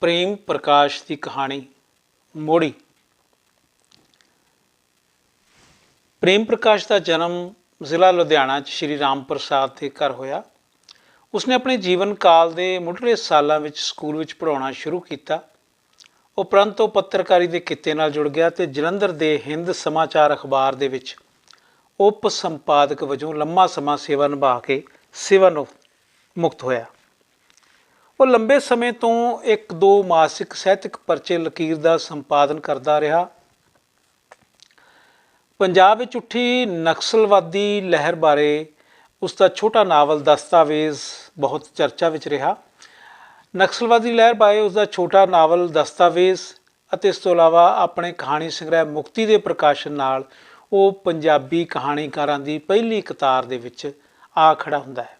ਪ੍ਰੇਮ ਪ੍ਰਕਾਸ਼ ਦੀ ਕਹਾਣੀ ਮੋੜੀ। ਪ੍ਰੇਮ ਪ੍ਰਕਾਸ਼ ਦਾ ਜਨਮ ਜ਼ਿਲ੍ਹਾ ਲੁਧਿਆਣਾ 'ਚ ਸ਼੍ਰੀ ਰਾਮ ਪ੍ਰਸਾਦ ਦੇ ਘਰ ਹੋਇਆ। ਉਸਨੇ ਆਪਣੇ ਜੀਵਨ ਕਾਲ ਦੇ ਮੁੱਢਲੇ ਸਾਲਾਂ ਵਿੱਚ ਸਕੂਲ ਵਿੱਚ ਪੜ੍ਹਾਉਣਾ ਸ਼ੁਰੂ ਕੀਤਾ। ਉਪਰੰਤ ਉਹ ਪੱਤਰਕਾਰੀ ਦੇ ਕਿੱਤੇ ਨਾਲ ਜੁੜ ਗਿਆ ਤੇ ਜਲੰਧਰ ਦੇ ਹਿੰਦ ਸਮਾਚਾਰ ਅਖਬਾਰ ਦੇ ਵਿੱਚ ਉਪ ਸੰਪਾਦਕ ਵਜੋਂ ਲੰਮਾ ਸਮਾਂ ਸੇਵਾ ਨਿਭਾ ਕੇ ਸੇਵਾ ਨੂੰ ਮੁਕਤ ਹੋਇਆ। ਉਹ ਲੰਬੇ ਸਮੇਂ ਤੋਂ ਇੱਕ ਦੋ ਮਾਸਿਕ ਸਾਹਿਤਕ ਪਰਚੇ ਲਕੀਰ ਦਾ ਸੰਪਾਦਨ ਕਰਦਾ ਰਿਹਾ। ਪੰਜਾਬ ਵਿੱਚ ਉੱਠੀ ਨਕਸਲਵਾਦੀ ਲਹਿਰ ਬਾਰੇ ਉਸ ਦਾ ਛੋਟਾ ਨਾਵਲ ਦਸਤਾਵੇਜ਼ ਬਹੁਤ ਚਰਚਾ ਵਿੱਚ ਰਿਹਾ। ਨਕਸਲਵਾਦੀ ਲਹਿਰ ਬਾਰੇ ਉਸ ਦਾ ਛੋਟਾ ਨਾਵਲ ਦਸਤਾਵੇਜ਼ ਅਤੇ ਇਸ ਤੋਂ ਇਲਾਵਾ ਆਪਣੇ ਕਹਾਣੀ ਸੰਗ੍ਰਹਿ ਮੁਕਤੀ ਦੇ ਪ੍ਰਕਾਸ਼ਨ ਨਾਲ ਉਹ ਪੰਜਾਬੀ ਕਹਾਣੀਕਾਰਾਂ ਦੀ ਪਹਿਲੀ ਕਤਾਰ ਦੇ ਵਿੱਚ ਆ ਖੜਾ ਹੁੰਦਾ ਹੈ।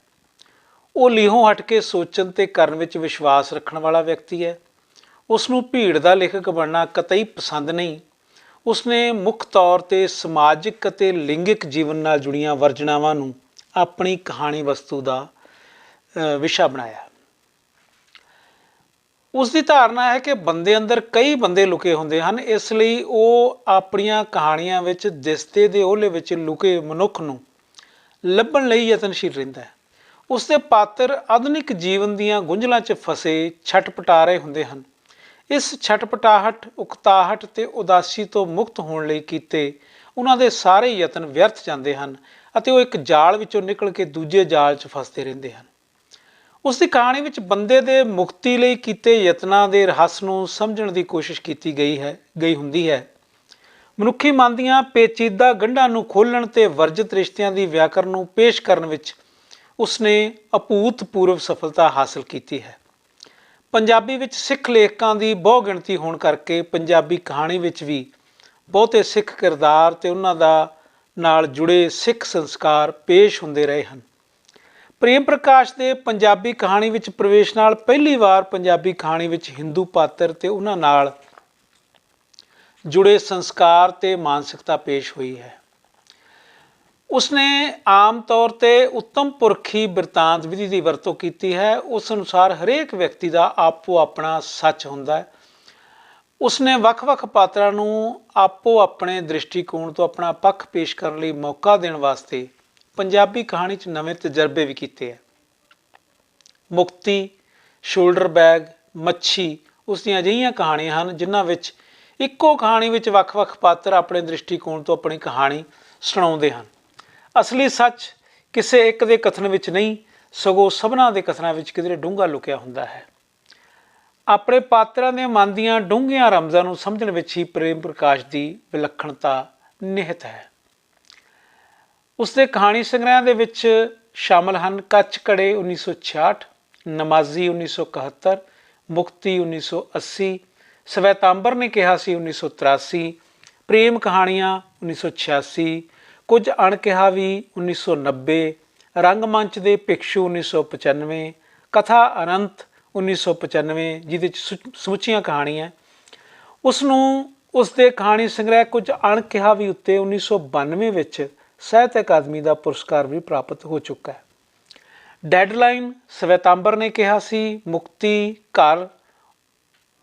ਉਹ ਲੀਹੋਂ ਹਟ ਕੇ ਸੋਚਣ ਤੇ ਕਰਨ ਵਿੱਚ ਵਿਸ਼ਵਾਸ ਰੱਖਣ ਵਾਲਾ ਵਿਅਕਤੀ ਹੈ। ਉਸ ਨੂੰ ਭੀੜ ਦਾ ਲੇਖਕ ਬਣਨਾ ਕਤਈ ਪਸੰਦ ਨਹੀਂ। ਉਸਨੇ ਮੁੱਖ ਤੌਰ ਤੇ ਸਮਾਜਿਕ ਅਤੇ ਲਿੰਗਿਕ ਜੀਵਨ ਨਾਲ ਜੁੜੀਆਂ ਵਰਜਨਾਵਾਂ ਨੂੰ ਆਪਣੀ ਕਹਾਣੀ ਵਸਤੂ ਦਾ ਵਿਸ਼ਾ ਬਣਾਇਆ। ਉਸ ਦੀ ਧਾਰਨਾ ਹੈ ਕਿ ਬੰਦੇ ਅੰਦਰ ਕਈ ਬੰਦੇ ਲੁਕੇ ਹੁੰਦੇ ਹਨ। ਇਸ ਲਈ ਉਹ ਆਪਣੀਆਂ ਕਹਾਣੀਆਂ ਵਿੱਚ ਦਿਸਤੇ ਦੇ ਓਹਲੇ ਵਿੱਚ ਲੁਕੇ ਮਨੁੱਖ ਨੂੰ ਲੱਭਣ ਲਈ ਯਤਨਸ਼ੀਲ ਰਹਿੰਦਾ ਹੈ। ਉਸ ਦੇ ਪਾਤਰ ਆਧੁਨਿਕ ਜੀਵਨ ਦੀਆਂ ਗੁੰਝਲਾਂ 'ਚ ਫਸੇ ਛਟਪਟਾ ਰਹੇ ਹੁੰਦੇ ਹਨ। ਇਸ ਛਟਪਟਾਹਟ ਉਕਤਾਹਟ ਤੇ ਉਦਾਸੀ ਤੋਂ ਮੁਕਤ ਹੋਣ ਲਈ ਕੀਤੇ ਉਹਨਾਂ ਦੇ ਸਾਰੇ ਯਤਨ ਵਿਅਰਥ ਜਾਂਦੇ ਹਨ ਅਤੇ ਉਹ ਇੱਕ ਜਾਲ ਵਿੱਚੋਂ ਨਿਕਲ ਕੇ ਦੂਜੇ ਜਾਲ 'ਚ ਫਸਦੇ ਰਹਿੰਦੇ ਹਨ। ਉਸ ਦੀ ਕਹਾਣੀ ਵਿੱਚ ਬੰਦੇ ਦੇ ਮੁਕਤੀ ਲਈ ਕੀਤੇ ਯਤਨਾਂ ਦੇ ਰਹੱਸ ਨੂੰ ਸਮਝਣ ਦੀ ਕੋਸ਼ਿਸ਼ ਕੀਤੀ ਗਈ ਹੈ, ਗਈ ਹੁੰਦੀ ਹੈ। ਮਨੁੱਖੀ ਮਨ ਦੀਆਂ ਪੇਚੀਦਾ ਗੰਢਾਂ ਨੂੰ ਖੋਲਣ ਤੇ ਵਰਜਿਤ ਰਿਸ਼ਤਿਆਂ ਦੀ ਵਿਆਕਰਨ ਨੂੰ ਪੇਸ਼ ਕਰਨ ਵਿੱਚ ਉਸਨੇ ਅਭੂਤਪੂਰਵ ਸਫਲਤਾ ਹਾਸਲ ਕੀਤੀ ਹੈ। ਪੰਜਾਬੀ ਵਿੱਚ ਸਿੱਖ ਲੇਖਕਾਂ ਦੀ ਬਹੁ ਗਿਣਤੀ ਹੋਣ ਕਰਕੇ ਪੰਜਾਬੀ ਕਹਾਣੀ ਵਿੱਚ ਵੀ ਬਹੁਤੇ ਸਿੱਖ ਕਿਰਦਾਰ ਤੇ ਉਹਨਾਂ ਦਾ ਨਾਲ ਜੁੜੇ ਸਿੱਖ ਸੰਸਕਾਰ ਪੇਸ਼ ਹੁੰਦੇ ਰਹੇ ਹਨ। ਪ੍ਰੇਮ ਪ੍ਰਕਾਸ਼ ਦੇ ਪੰਜਾਬੀ ਕਹਾਣੀ ਵਿੱਚ ਪ੍ਰਵੇਸ਼ ਨਾਲ ਪਹਿਲੀ ਵਾਰ ਪੰਜਾਬੀ ਕਹਾਣੀ ਵਿੱਚ ਹਿੰਦੂ ਪਾਤਰ ਤੇ ਉਹਨਾਂ ਨਾਲ ਜੁੜੇ ਸੰਸਕਾਰ ਤੇ ਮਾਨਸਿਕਤਾ ਪੇਸ਼ ਹੋਈ ਹੈ। ਉਸਨੇ ਆਮ ਤੌਰ ਤੇ ਉੱਤਮ ਪੁਰਖੀ ਬਿਰਤਾਂਤ ਵਿਧੀ ਦੀ ਵਰਤੋਂ ਕੀਤੀ ਹੈ। ਉਸ ਅਨੁਸਾਰ ਹਰੇਕ ਵਿਅਕਤੀ ਦਾ ਆਪੋ ਆਪਣਾ ਸੱਚ ਹੁੰਦਾ ਹੈ। ਉਸਨੇ ਵੱਖ-ਵੱਖ ਪਾਤਰਾਂ ਨੂੰ ਆਪੋ ਆਪਣੇ ਦ੍ਰਿਸ਼ਟੀਕੋਣ ਤੋਂ ਆਪਣਾ ਪੱਖ ਪੇਸ਼ ਕਰਨ ਲਈ ਮੌਕਾ ਦੇਣ ਵਾਸਤੇ ਪੰਜਾਬੀ ਕਹਾਣੀ 'ਚ ਨਵੇਂ ਤਜਰਬੇ ਵੀ ਕੀਤੇ ਹੈ। ਮੁਕਤੀ, ਸ਼ੋਲਡਰ ਬੈਗ, ਮੱਛੀ ਉਸ ਦੀਆਂ ਅਜਿਹੀਆਂ ਕਹਾਣੀਆਂ ਹਨ ਜਿਨ੍ਹਾਂ ਵਿੱਚ ਇੱਕੋ ਕਹਾਣੀ ਵਿੱਚ ਵੱਖ-ਵੱਖ ਪਾਤਰ ਆਪਣੇ ਦ੍ਰਿਸ਼ਟੀਕੋਣ ਤੋਂ ਆਪਣੀ ਕਹਾਣੀ ਸੁਣਾਉਂਦੇ ਹਨ। ਅਸਲੀ ਸੱਚ ਕਿਸੇ ਇੱਕ ਦੇ ਕਥਨ ਵਿੱਚ ਨਹੀਂ, ਸਗੋਂ ਸਭਨਾਂ ਦੇ ਕਥਨਾਂ ਵਿੱਚ ਕਿਧਰੇ ਡੂੰਘਾ ਲੁਕਿਆ ਹੁੰਦਾ ਹੈ। ਆਪਣੇ ਪਾਤਰਾਂ ਦੇ ਮਨ ਦੀਆਂ ਡੂੰਘੀਆਂ ਰਮਜ਼ਾਂ ਨੂੰ ਸਮਝਣ ਵਿੱਚ ਹੀ ਪ੍ਰੇਮ ਪ੍ਰਕਾਸ਼ ਦੀ ਵਿਲੱਖਣਤਾ ਨਿਹਿਤ ਹੈ। ਉਸ ਦੇ ਕਹਾਣੀ ਸੰਗ੍ਰਹਿ ਦੇ ਵਿੱਚ ਸ਼ਾਮਲ ਹਨ ਕੱਚ ਕੜੇ 1966 ਨਮਾਜ਼ੀ 1971 ਮੁਕਤੀ 1980 ਸਵੈਤਾਂਬਰ ਨੇ ਕਿਹਾ ਸੀ 1983 ਪ੍ਰੇਮ ਕਹਾਣੀਆਂ 1986 ਕੁਝ ਅਣਕਿਹਾ ਵੀ 1990 ਰੰਗਮੰਚ ਦੇ ਭਿਕਸ਼ੂ 1995 ਕਥਾ ਅਨੰਤ 1995 ਜਿਹਦੇ ਚ ਸੁ- ਸਮੁੱਚੀਆਂ ਕਹਾਣੀਆਂ ਉਸ ਨੂੰ ਉਸ ਦੇ ਕਹਾਣੀ ਸੰਗ੍ਰਹਿ ਕੁਝ ਅਣਕਿਹਾ ਵੀ ਉੱਤੇ 1992 ਵਿੱਚ ਸਾਹਿਤ ਅਕਾਦਮੀ ਦਾ ਪੁਰਸਕਾਰ ਵੀ ਪ੍ਰਾਪਤ ਹੋ ਚੁੱਕਾ ਹੈ। ਡੈਡਲਾਈਨ ਸਵੈਤਾਂਬਰ ਨੇ ਕਿਹਾ ਸੀ, ਮੁਕਤੀ, ਘਰ,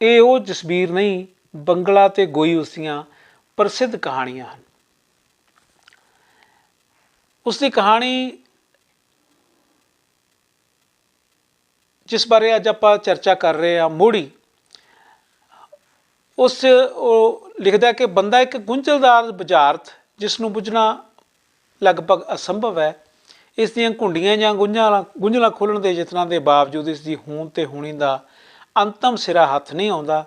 ਇਹ ਉਹ ਜਸਬੀਰ ਨਹੀਂ, ਬੰਗਲਾ ਤੇ ਗੋਈ ਉਸ ਦੀਆਂ ਪ੍ਰਸਿੱਧ ਕਹਾਣੀਆਂ ਹਨ। ਉਸ ਦੀ ਕਹਾਣੀ ਜਿਸ ਬਾਰੇ ਅੱਜ ਆਪਾਂ ਚਰਚਾ ਕਰ ਰਹੇ ਹਾਂ, ਮੋੜੀ। ਉਸ, ਉਹ ਲਿਖਦਾ ਕਿ ਬੰਦਾ ਇੱਕ ਗੁੰਝਲਦਾਰ ਬੁਝਾਰਤ ਜਿਸ ਨੂੰ ਬੁੱਝਣਾ ਲਗਭਗ ਅਸੰਭਵ ਹੈ। ਇਸ ਦੀਆਂ ਘੁੰਡੀਆਂ ਜਾਂ ਗੁੰਝਲਾਂ ਗੁੰਝਲਾਂ ਖੋਲਣ ਦੇ ਯਤਨਾਂ ਦੇ ਬਾਵਜੂਦ ਇਸ ਦੀ ਹੋਂਦ ਤੇ ਹੋਣੀ ਦਾ ਅੰਤਮ ਸਿਰਾ ਹੱਥ ਨਹੀਂ ਆਉਂਦਾ।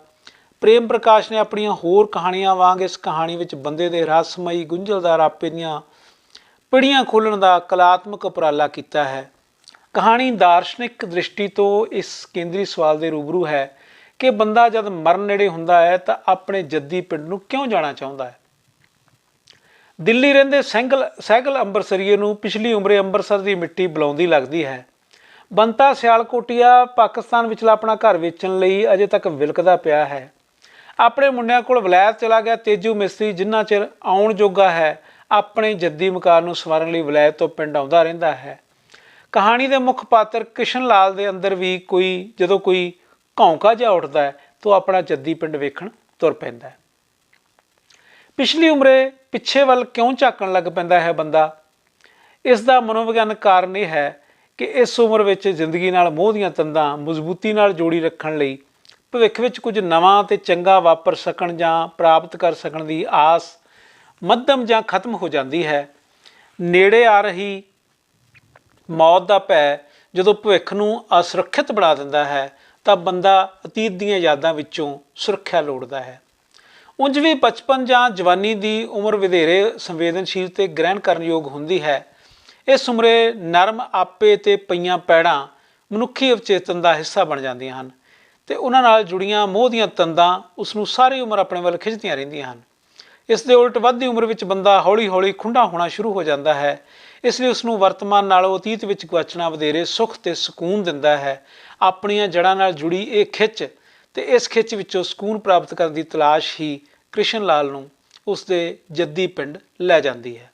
ਪ੍ਰੇਮ ਪ੍ਰਕਾਸ਼ ਨੇ ਆਪਣੀਆਂ ਹੋਰ ਕਹਾਣੀਆਂ ਵਾਂਗ ਇਸ ਕਹਾਣੀ ਵਿੱਚ ਬੰਦੇ ਦੇ ਰਹੱਸਮਈ ਗੁੰਝਲਦਾਰ ਆਪੇ ਦੀਆਂ ਪੀੜ੍ਹੀਆਂ ਖੋਲਣ ਦਾ ਕਲਾਤਮਕ ਉਪਰਾਲਾ ਕੀਤਾ ਹੈ। ਕਹਾਣੀ ਦਾਰਸ਼ਨਿਕ ਦ੍ਰਿਸ਼ਟੀ ਤੋਂ ਇਸ ਕੇਂਦਰੀ ਸਵਾਲ ਦੇ ਰੂਬਰੂ ਹੈ ਕਿ ਬੰਦਾ ਜਦ ਮਰਨ ਨੇੜੇ ਹੁੰਦਾ ਹੈ ਤਾਂ ਆਪਣੇ ਜੱਦੀ ਪਿੰਡ ਨੂੰ ਕਿਉਂ ਜਾਣਾ ਚਾਹੁੰਦਾ ਹੈ? ਦਿੱਲੀ ਰਹਿੰਦੇ ਸੈਂਗਲ ਸਹਿਗਲ ਅੰਬਰਸਰੀਏ ਨੂੰ ਪਿਛਲੀ ਉਮਰੇ ਅੰਮ੍ਰਿਤਸਰ ਦੀ ਮਿੱਟੀ ਬੁਲਾਉਂਦੀ ਲੱਗਦੀ ਹੈ। ਬੰਤਾ ਸਿਆਲਕੋਟੀਆ ਪਾਕਿਸਤਾਨ ਵਿਚਲਾ ਆਪਣਾ ਘਰ ਵੇਚਣ ਲਈ ਅਜੇ ਤੱਕ ਵਿਲਕਦਾ ਪਿਆ ਹੈ। ਆਪਣੇ ਮੁੰਡਿਆਂ ਕੋਲ ਵਲੈਤ ਚਲਾ ਗਿਆ ਤੇਜੂ ਮਿਸਤਰੀ ਜਿੰਨਾ ਚਿਰ ਆਉਣ ਜੋਗਾ ਹੈ ਆਪਣੇ ਜੱਦੀ ਮਕਾਨ ਨੂੰ ਸਵਾਰਨ ਲਈ ਵਲਾਇਤ ਤੋਂ ਪਿੰਡ ਆਉਂਦਾ ਰਹਿੰਦਾ ਹੈ। ਕਹਾਣੀ ਦੇ ਮੁੱਖ ਪਾਤਰ ਕਿਸ਼ਨ ਲਾਲ ਦੇ ਅੰਦਰ ਵੀ ਕੋਈ, ਜਦੋਂ ਕੋਈ ਘੌਂਕਾ ਜਿਹਾ ਉੱਠਦਾ ਹੈ, ਤਾਂ ਆਪਣਾ ਜੱਦੀ ਪਿੰਡ ਵੇਖਣ ਤੁਰ ਪੈਂਦਾ ਹੈ। ਪਿਛਲੀ ਉਮਰੇ ਪਿੱਛੇ ਵੱਲ ਕਿਉਂ ਝਾਕਣ ਲੱਗ ਪੈਂਦਾ ਹੈ ਬੰਦਾ? ਇਸ ਦਾ ਮਨੋਵਿਗਿਆਨਕ ਕਾਰਨ ਇਹ ਹੈ ਕਿ ਇਸ ਉਮਰ ਵਿੱਚ ਜ਼ਿੰਦਗੀ ਨਾਲ ਮੋਹ ਦੀਆਂ ਤੰਦਾਂ ਮਜ਼ਬੂਤੀ ਨਾਲ ਜੋੜੀ ਰੱਖਣ ਲਈ ਭਵਿੱਖ ਵਿੱਚ ਕੁਝ ਨਵਾਂ ਤੇ ਚੰਗਾ ਵਾਪਰ ਸਕਣ ਜਾਂ ਪ੍ਰਾਪਤ ਕਰ ਸਕਣ ਦੀ ਆਸ ਮੱਧਮ ਜਾਂ ਖਤਮ ਹੋ ਜਾਂਦੀ ਹੈ। ਨੇੜੇ ਆ ਰਹੀ ਮੌਤ ਦਾ ਭੈ ਜਦੋਂ ਭਵਿੱਖ ਨੂੰ ਅਸੁਰੱਖਿਅਤ ਬਣਾ ਦਿੰਦਾ ਹੈ, ਤਾਂ ਬੰਦਾ ਅਤੀਤ ਦੀਆਂ ਯਾਦਾਂ ਵਿੱਚੋਂ ਸੁਰੱਖਿਆ ਲੋੜਦਾ ਹੈ। ਉਂਝ ਵੀ ਬਚਪਨ ਜਾਂ ਜਵਾਨੀ ਦੀ ਉਮਰ ਵਧੇਰੇ ਸੰਵੇਦਨਸ਼ੀਲ ਤੇ ਗ੍ਰਹਿਣ ਕਰਨ ਯੋਗ ਹੁੰਦੀ ਹੈ। ਇਸ ਉਮਰੇ ਨਰਮ ਆਪੇ ਤੇ ਪਈਆਂ ਪੈੜਾਂ ਮਨੁੱਖੀ ਅਵਚੇਤਨ ਦਾ ਹਿੱਸਾ ਬਣ ਜਾਂਦੀਆਂ ਹਨ ਤੇ ਉਹਨਾਂ ਨਾਲ ਜੁੜੀਆਂ ਮੋਹ ਦੀਆਂ ਤੰਦਾਂ ਉਸ ਨੂੰ ਸਾਰੀ ਉਮਰ ਆਪਣੇ ਵੱਲ ਖਿੱਚਦੀਆਂ ਰਹਿੰਦੀਆਂ ਹਨ। ਇਸ ਦੇ ਉਲਟ ਵੱਧਦੀ ਉਮਰ ਵਿੱਚ ਬੰਦਾ ਹੌਲੀ-ਹੌਲੀ ਖੁੰਡਾ ਹੋਣਾ ਸ਼ੁਰੂ ਹੋ ਜਾਂਦਾ ਹੈ। ਇਸ ਲਈ ਉਸ ਨੂੰ ਵਰਤਮਾਨ ਨਾਲੋਂ ਅਤੀਤ ਵਿੱਚ ਗੁਆਚਣਾ ਵਧੇਰੇ ਸੁੱਖ ਤੇ ਸਕੂਨ ਦਿੰਦਾ ਹੈ। ਆਪਣੀਆਂ ਜੜ੍ਹਾਂ ਨਾਲ ਜੁੜੀ ਇਹ ਖਿੱਚ ਤੇ ਇਸ ਖਿੱਚ ਵਿੱਚੋਂ ਸਕੂਨ ਪ੍ਰਾਪਤ ਕਰਨ ਦੀ ਤਲਾਸ਼ ਹੀ ਕ੍ਰਿਸ਼ਨ ਲਾਲ ਨੂੰ ਉਸ ਦੇ ਜੱਦੀ ਪਿੰਡ ਲੈ ਜਾਂਦੀ ਹੈ।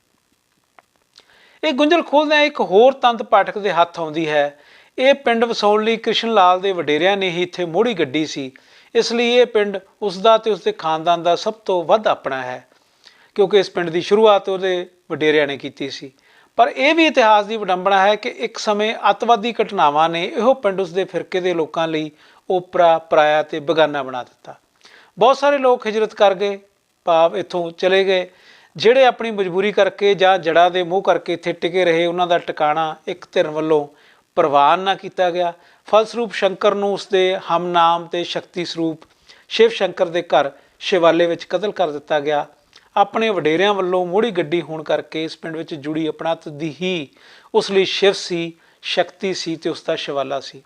ਇਹ ਗੁੰਝਲ ਖੋਲਦਿਆਂ ਇੱਕ ਹੋਰ ਤੰਤ ਪਾਠਕ ਦੇ ਹੱਥ ਆਉਂਦੀ ਹੈ। ਇਹ ਪਿੰਡ ਵਸਾਉਣ ਲਈ ਕ੍ਰਿਸ਼ਨ ਲਾਲ ਦੇ ਵਡੇਰਿਆਂ ਨੇ ਹੀ ਇੱਥੇ ਮੋੜੀ ਗੱਡੀ ਸੀ। ਇਸ ਲਈ ਇਹ ਪਿੰਡ ਉਸ ਦਾ ਤੇ ਉਸ ਦੇ ਖਾਨਦਾਨ ਦਾ ਸਭ ਤੋਂ ਵੱਧ ਆਪਣਾ ਹੈ, ਕਿਉਂਕਿ ਇਸ ਪਿੰਡ ਦੀ ਸ਼ੁਰੂਆਤ ਉਹਦੇ ਵਡੇਰਿਆਂ ਨੇ ਕੀਤੀ ਸੀ। ਪਰ ਇਹ ਵੀ ਇਤਿਹਾਸ ਦੀ ਵਿਡੰਬਣਾ ਹੈ ਕਿ ਇੱਕ ਸਮੇਂ ਅੱਤਵਾਦੀ ਘਟਨਾਵਾਂ ਨੇ ਇਹੋ ਪਿੰਡ ਉਸ ਦੇ ਫਿਰਕੇ ਦੇ ਲੋਕਾਂ ਲਈ ਓਪਰਾ, ਪਰਾਇਆ ਤੇ ਬਗਾਨਾ ਬਣਾ ਦਿੱਤਾ। ਬਹੁਤ ਸਾਰੇ ਲੋਕ ਹਿਜਰਤ ਕਰ ਗਏ, ਭਾਵ ਇੱਥੋਂ ਚਲੇ ਗਏ, ਜਿਹੜੇ ਆਪਣੀ ਮਜਬੂਰੀ ਕਰਕੇ ਜਾਂ ਜੜਾ ਦੇ ਮੂੰਹ ਕਰਕੇ ਇੱਥੇ ਟਿਕੇ ਰਹੇ, ਉਹਨਾਂ ਦਾ ਟਿਕਾਣਾ ਇੱਕ ਧਿਰ ਵੱਲੋਂ ਪ੍ਰਵਾਨ ਨਾ ਕੀਤਾ ਗਿਆ। ਫਲਸਰੂਪ ਸ਼ੰਕਰ ਨੂੰ ਉਸਦੇ ਹਮਨਾਮ ਤੇ ਸ਼ਕਤੀ ਸਰੂਪ ਸ਼ਿਵ ਸ਼ੰਕਰ ਦੇ ਘਰ ਸ਼ਿਵਾਲੇ ਵਿੱਚ ਕਤਲ ਕਰ ਦਿੱਤਾ ਗਿਆ। ਆਪਣੇ ਵਡੇਰਿਆਂ ਵੱਲੋਂ ਮੋੜੀ ਗੱਡੀ ਹੋਣ ਕਰਕੇ ਇਸ ਪਿੰਡ ਵਿੱਚ ਜੁੜੀ ਅਪਣਤ ਦੀ ਹੀ ਉਸ ਲਈ ਸ਼ਿਵ ਸੀ, ਸ਼ਕਤੀ ਸੀ ਤੇ ਉਸ ਦਾ ਸ਼ਿਵਾਲਾ ਸੀ।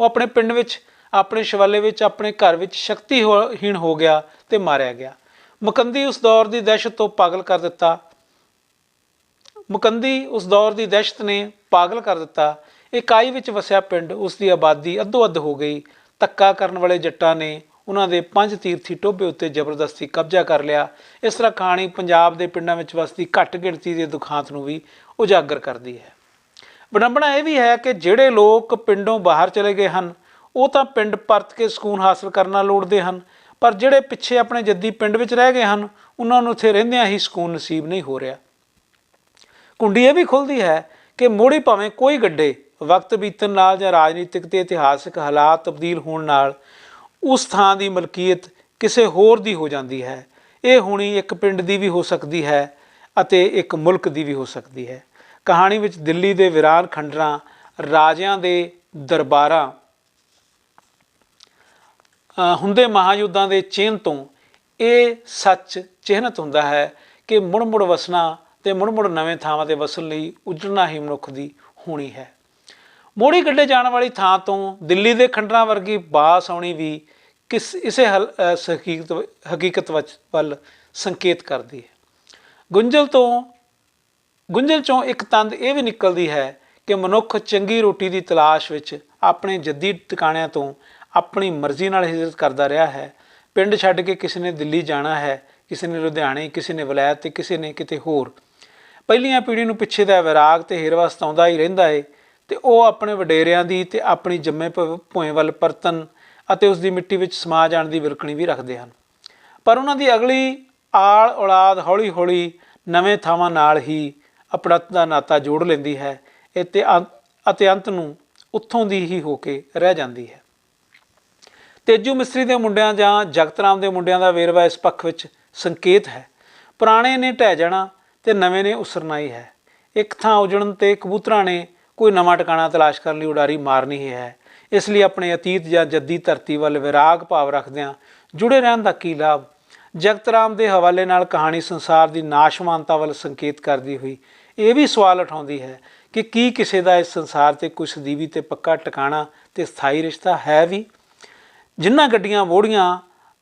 ਉਹ ਆਪਣੇ ਪਿੰਡ ਵਿੱਚ, ਆਪਣੇ ਸ਼ਿਵਾਲੇ ਵਿੱਚ, ਆਪਣੇ ਘਰ ਵਿੱਚ ਸ਼ਕਤੀਹੀਣ ਹੋ ਗਿਆ ਤੇ ਮਾਰਿਆ ਗਿਆ। ਮੁਕੰਦੀ ਉਸ ਦੌਰ ਦੀ ਦਹਿਸ਼ਤ ਤੋਂ ਪਾਗਲ ਕਰ ਦਿੱਤਾ। ਮੁਕੰਦੀ ਉਸ ਦੌਰ ਦੀ ਦਹਿਸ਼ਤ ਨੇ ਪਾਗਲ ਕਰ ਦਿੱਤਾ। ਇਕਾਈ ਵਿੱਚ ਵਸਿਆ ਪਿੰਡ ਉਸ ਦੀ ਆਬਾਦੀ ਅੱਧੋ ਅੱਧ ਹੋ ਗਈ। ਤੱਕਾ ਕਰਨ ਵਾਲੇ ਜੱਟਾਂ ਨੇ ਉਹਨਾਂ ਦੇ ਪੰਜ ਤੀਰਥੀ ਟੋਭੇ ਉੱਤੇ ਜ਼ਬਰਦਸਤੀ ਕਬਜ਼ਾ ਕਰ ਲਿਆ। ਇਸ ਤਰ੍ਹਾਂ ਕਹਾਣੀ ਪੰਜਾਬ ਦੇ ਪਿੰਡਾਂ ਵਿੱਚ ਵਸਦੀ ਘੱਟ ਗਿਣਤੀ ਦੇ ਦੁਖਾਂਤ ਨੂੰ ਵੀ ਉਜਾਗਰ ਕਰਦੀ ਹੈ। ਵਿਡੰਬਣਾ ਇਹ ਵੀ ਹੈ ਕਿ ਜਿਹੜੇ ਲੋਕ ਪਿੰਡੋਂ ਬਾਹਰ ਚਲੇ ਗਏ ਹਨ, ਉਹ ਤਾਂ ਪਿੰਡ ਪਰਤ ਕੇ ਸਕੂਨ ਹਾਸਲ ਕਰਨਾ ਲੋੜਦੇ ਹਨ, ਪਰ ਜਿਹੜੇ ਪਿੱਛੇ ਆਪਣੇ ਜੱਦੀ ਪਿੰਡ ਵਿੱਚ ਰਹਿ ਗਏ ਹਨ, ਉਹਨਾਂ ਨੂੰ ਉੱਥੇ ਰਹਿੰਦਿਆਂ ਹੀ ਸਕੂਨ ਨਸੀਬ ਨਹੀਂ ਹੋ ਰਿਹਾ। ਕੁੰਡੀ ਇਹ ਵੀ ਖੁੱਲਦੀ ਹੈ ਕਿ ਮੋੜੀ ਭਾਵੇਂ ਕੋਈ ਗੱਡੇ ਵਕਤ ਬੀਤਣ ਨਾਲ ਜਾਂ ਰਾਜਨੀਤਿਕ ਤੇ ਇਤਿਹਾਸਕ ਹਾਲਾਤ ਤਬਦੀਲ ਹੋਣ ਨਾਲ ਉਸ ਥਾਂ ਦੀ ਮਲਕੀਅਤ ਕਿਸੇ ਹੋਰ ਦੀ ਹੋ ਜਾਂਦੀ ਹੈ। ਇਹ ਹੋਣੀ ਇੱਕ ਪਿੰਡ ਦੀ ਵੀ ਹੋ ਸਕਦੀ ਹੈ ਅਤੇ ਇੱਕ ਮੁਲਕ ਦੀ ਵੀ ਹੋ ਸਕਦੀ ਹੈ। ਕਹਾਣੀ ਵਿੱਚ ਦਿੱਲੀ ਦੇ ਵਿਰਾਨ ਖੰਡਰਾਂ, ਰਾਜਿਆਂ ਦੇ ਦਰਬਾਰਾਂ ਹੁੰਦੇ ਮਹਾਯੁੱਧਾਂ ਦੇ ਚਿੰਨ ਤੋਂ ਇਹ ਸੱਚ ਚਿਹਨਤ ਹੁੰਦਾ ਹੈ ਕਿ ਮੁੜ ਮੁੜ ਵਸਣਾ ਤੇ ਮੁੜ ਮੁੜ ਨਵੇਂ ਥਾਵਾਂ ਤੇ ਵਸਣ ਲਈ ਉਜੜਨਾ ਹੀ ਮਨੁੱਖ ਦੀ ਹੋਣੀ ਹੈ। ਮੋੜੀ ਕੱਢੇ ਜਾਣ ਵਾਲੀ ਥਾਂ ਤੋਂ ਦਿੱਲੀ ਦੇ ਖੰਡਰਾਂ ਵਰਗੀ ਬਾਸ ਆਉਣੀ ਵੀ ਕਿਸ ਇਸੇ ਹਲ- ਹਕੀਕਤ ਹਕੀਕਤ ਵਿੱਚ ਵੱਲ ਸੰਕੇਤ ਕਰਦੀ ਹੈ। ਗੁੰਝਲ ਤੋਂ, ਗੁੰਝਲ ਚੋਂ ਇੱਕ ਤੰਦ ਇਹ ਵੀ ਨਿਕਲਦੀ ਹੈ ਕਿ ਮਨੁੱਖ ਚੰਗੀ ਰੋਟੀ ਦੀ ਤਲਾਸ਼ ਵਿੱਚ ਆਪਣੇ ਜੱਦੀ ਟਿਕਾਣਿਆਂ ਤੋਂ ਆਪਣੀ ਮਰਜ਼ੀ ਨਾਲ ਹਿਜਰਤ ਕਰਦਾ ਰਿਹਾ ਹੈ। ਪਿੰਡ ਛੱਡ ਕੇ ਕਿਸੇ ਨੇ ਦਿੱਲੀ ਜਾਣਾ ਹੈ, ਕਿਸੇ ਨੇ ਲੁਧਿਆਣੇ, ਕਿਸੇ ਨੇ ਵਲਾਇਤ ਤੇ ਕਿਸੇ ਨੇ ਕਿਤੇ ਹੋਰ। ਪਹਿਲੀਆਂ ਪੀੜ੍ਹੀ ਨੂੰ ਪਿੱਛੇ ਦਾ ਵਿਰਾਗ ਤੇ ਹਿਰਵਾ ਸਤਾਉਂਦਾ ਹੀ ਰਹਿੰਦਾ ਏ ਤੇ ਉਹ ਆਪਣੇ ਵਡੇਰਿਆਂ ਦੀ ਤੇ ਆਪਣੀ ਜੰਮੇ ਭਵ- ਭੋਏ ਵੱਲ ਪਰਤਨ ਅਤੇ ਉਸ ਦੀ ਮਿੱਟੀ ਵਿੱਚ ਸਮਾ ਜਾਣ ਦੀ ਵਿਰਕਣੀ ਵੀ ਰੱਖਦੇ ਹਨ। ਪਰ ਉਹਨਾਂ ਦੀ ਅਗਲੀ ਆਲ ਔਲਾਦ ਹੌਲੀ-ਹੌਲੀ ਨਵੇਂ ਥਾਵਾਂ ਨਾਲ ਹੀ ਅਪਣਤ ਦਾ ਨਾਤਾ ਜੋੜ ਲੈਂਦੀ ਹੈ ਅਤੇ ਅੰਤ- ਅਤੇ ਅੰਤ ਨੂੰ ਉੱਥੋਂ ਦੀ ਹੀ ਹੋ ਕੇ ਰਹਿ ਜਾਂਦੀ ਹੈ। ਤੇਜੂ ਮਿਸਤਰੀ ਦੇ ਮੁੰਡਿਆਂ ਜਾਂ ਜਗਤ ਰਾਮ ਦੇ ਮੁੰਡਿਆਂ ਦਾ ਵੇਰਵਾ ਇਸ ਪੱਖ ਵਿੱਚ ਸੰਕੇਤ ਹੈ। ਪੁਰਾਣੇ ਨੇ ਢਹਿ ਜਾਣਾ ਤੇ ਨਵੇਂ ਨੇ ਉਸਰਨਾ ਹੀ ਹੈ। ਇੱਕ ਥਾਂ ਉਜੜਨ ਤੇ ਕਬੂਤਰਾਂ ਨੇ ਕੋਈ ਨਵਾਂ ਟਿਕਾਣਾ ਤਲਾਸ਼ ਕਰਨ ਲਈ ਉਡਾਰੀ ਮਾਰਨੀ ਹੀ ਹੈ। ਇਸ ਲਈ ਆਪਣੇ ਅਤੀਤ ਜਾਂ ਜੱਦੀ ਧਰਤੀ ਵੱਲ ਵਿਰਾਗ ਭਾਵ ਰੱਖਦਿਆਂ ਜੁੜੇ ਰਹਿਣ ਦਾ ਕੀ ਲਾਭ? ਜਗਤ ਰਾਮ ਦੇ ਹਵਾਲੇ ਨਾਲ ਕਹਾਣੀ ਸੰਸਾਰ ਦੀ ਨਾਸ਼ਵਾਨਤਾ ਵੱਲ ਸੰਕੇਤ ਕਰਦੀ ਹੋਈ ਇਹ ਵੀ ਸਵਾਲ ਉਠਾਉਂਦੀ ਹੈ ਕਿ ਕੀ ਕਿਸੇ ਦਾ ਇਸ ਸੰਸਾਰ ਤੇ ਕੁਝ ਸਦੀਵੀ ਤੇ ਪੱਕਾ ਟਿਕਾਣਾ ਤੇ ਸਥਾਈ ਰਿਸ਼ਤਾ ਹੈ ਵੀ? ਜਿਨ੍ਹਾਂ ਗੱਡੀਆਂ ਵੋੜੀਆਂ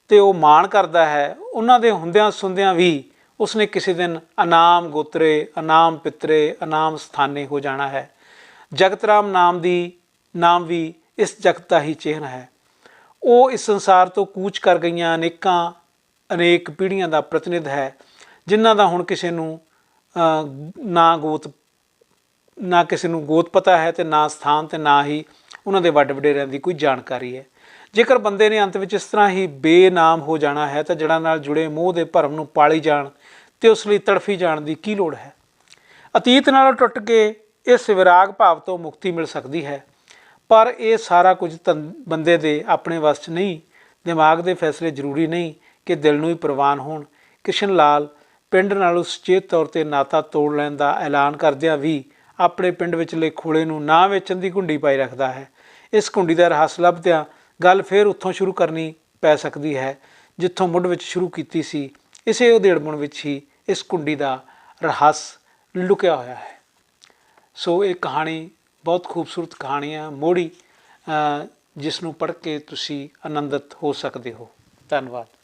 ਤੇ ਉਹ ਮਾਣ ਕਰਦਾ ਹੈ, ਉਹਨਾਂ ਦੇ ਹੁੰਦਿਆਂ ਸੁੰਦਿਆਂ ਵੀ ਉਸਨੇ ਕਿਸੇ ਦਿਨ ਅਨਾਮ ਗੋਤਰੇ, ਅਨਾਮ ਪਿਤਰੇ, ਅਨਾਮ ਸਥਾਨੇ ਹੋ ਜਾਣਾ ਹੈ। ਜਗਤ ਰਾਮ ਨਾਮ ਦੀ, ਨਾਮ ਵੀ ਇਸ ਜਗਤ ਦਾ ਹੀ ਚਿਹਨ ਹੈ। ਉਹ ਇਸ ਸੰਸਾਰ ਤੋਂ ਕੂਚ ਕਰ ਗਈਆਂ ਅਨੇਕਾਂ, ਅਨੇਕ ਪੀੜ੍ਹੀਆਂ ਦਾ ਪ੍ਰਤੀਨਿਧ ਹੈ, ਜਿਨ੍ਹਾਂ ਦਾ ਹੁਣ ਕਿਸੇ ਨੂੰ ਨਾ ਗੋਤ, ਨਾ ਕਿਸੇ ਨੂੰ ਗੋਤ ਪਤਾ ਹੈ ਤੇ ਨਾ ਸਥਾਨ ਤੇ ਨਾ ਹੀ ਉਹਨਾਂ ਦੇ ਵੱਡ ਵਡੇਰਿਆਂ ਦੀ ਕੋਈ ਜਾਣਕਾਰੀ ਹੈ। ਜੇਕਰ ਬੰਦੇ ਨੇ ਅੰਤ ਵਿੱਚ ਇਸ ਤਰ੍ਹਾਂ ਹੀ ਬੇਨਾਮ ਹੋ ਜਾਣਾ ਹੈ ਤਾਂ ਜੜ੍ਹਾਂ ਨਾਲ ਜੁੜੇ ਮੋਹ ਦੇ ਭਰਮ ਨੂੰ ਪਾਲੀ ਜਾਣ ਤੇ ਉਸ ਲਈ ਤੜਫੀ ਜਾਣ ਦੀ ਕੀ ਲੋੜ ਹੈ? ਅਤੀਤ ਨਾਲੋਂ ਟੁੱਟ ਕੇ ਇਸ ਵਿਰਾਗ ਭਾਵ ਤੋਂ ਮੁਕਤੀ ਮਿਲ ਸਕਦੀ ਹੈ। ਪਰ ਇਹ ਸਾਰਾ ਕੁਝ ਤਨ- ਬੰਦੇ ਦੇ ਆਪਣੇ ਵੱਸ 'ਚ ਨਹੀਂ, ਦਿਮਾਗ ਦੇ ਫੈਸਲੇ ਜ਼ਰੂਰੀ ਨਹੀਂ ਕਿ ਦਿਲ ਨੂੰ ਹੀ ਪ੍ਰਵਾਨ ਹੋਣ। ਕਿਸ਼ਨ ਲਾਲ ਪਿੰਡ ਨਾਲ ਸੁਚੇਤ ਤੌਰ ਤੇ ਨਾਤਾ ਤੋੜ ਲੈਣ ਦਾ ਐਲਾਨ ਕਰਦਿਆਂ ਵੀ ਆਪਣੇ ਪਿੰਡ ਵਿਚਲੇ ਖੋਲੇ ਨੂੰ ਨਾ ਵੇਚਣ ਦੀ ਘੁੰਡੀ ਪਾਈ ਰੱਖਦਾ ਹੈ। ਇਸ ਘੁੰਡੀ ਦਾ ਰਹੱਸ ਲੱਭਦਿਆਂ ਗੱਲ ਫੇਰ ਉੱਥੋਂ ਸ਼ੁਰੂ ਕਰਨੀ ਪੈ ਸਕਦੀ ਹੈ, ਜਿੱਥੋਂ ਮੁੱਢ ਵਿੱਚ ਸ਼ੁਰੂ ਕੀਤੀ ਸੀ। ਇਸੇ ਉਧੇੜਮਣ ਵਿੱਚ ਹੀ ਇਸ ਕੁੰਡੀ ਦਾ ਰਹੱਸ ਲੁਕਿਆ ਹੋਇਆ ਹੈ। ਸੋ ਇਹ ਕਹਾਣੀ ਬਹੁਤ ਖੂਬਸੂਰਤ ਕਹਾਣੀ ਆ, ਮੋੜੀ ਜਿਸ ਨੂੰ ਪੜ੍ਹ ਕੇ ਤੁਸੀਂ ਆਨੰਦਿਤ ਹੋ ਸਕਦੇ ਹੋ। ਧੰਨਵਾਦ।